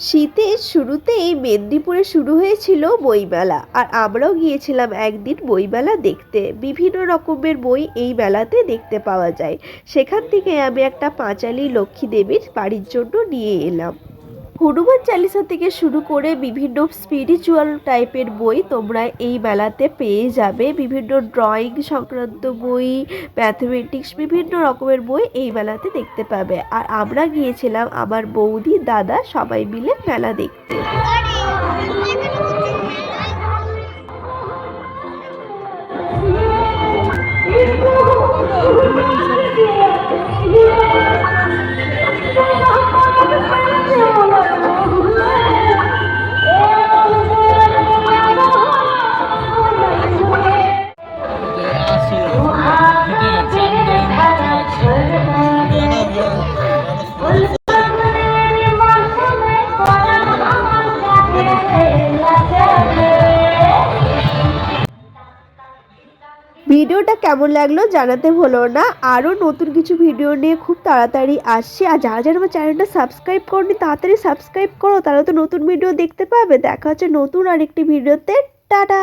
শীতের শুরুতেই মেদিনীপুরে শুরু হয়েছিল বইমেলা আর আমরাও গিয়েছিলাম একদিন বইমেলা দেখতে। বিভিন্ন রকমের বই এই মেলাতে দেখতে পাওয়া যায়। সেখান থেকে আমি একটা পাঁচালী লক্ষ্মী দেবীর বাড়ির জন্য নিয়ে এলাম। হনুমান চালিসা থেকে শুরু করে বিভিন্ন স্পিরিচুয়াল টাইপের বই তোমরা এই মেলাতে পেয়ে যাবে। বিভিন্ন ড্রয়িং সংক্রান্ত বই ম্যাথমেটিক্স বিভিন্ন রকমের বই এই মেলাতে দেখতে পাবে। আর আমরা গিয়েছিলাম আমার বৌদি, দাদা সবাই মিলে মেলা দেখতে। ভিডিওটা কেমন লাগল জানাতে হলো না। আরও নতুন কিছু ভিডিও নিয়ে খুব তাড়াতাড়ি আসছি। আর যারা যারা আমার চ্যানেলটা সাবস্ক্রাইব করনি, তাড়াতাড়ি সাবস্ক্রাইব করো। তাহলে তো নতুন ভিডিও দেখতে পাবে। দেখা হচ্ছে নতুন আরেকটি ভিডিওতে। টাটা!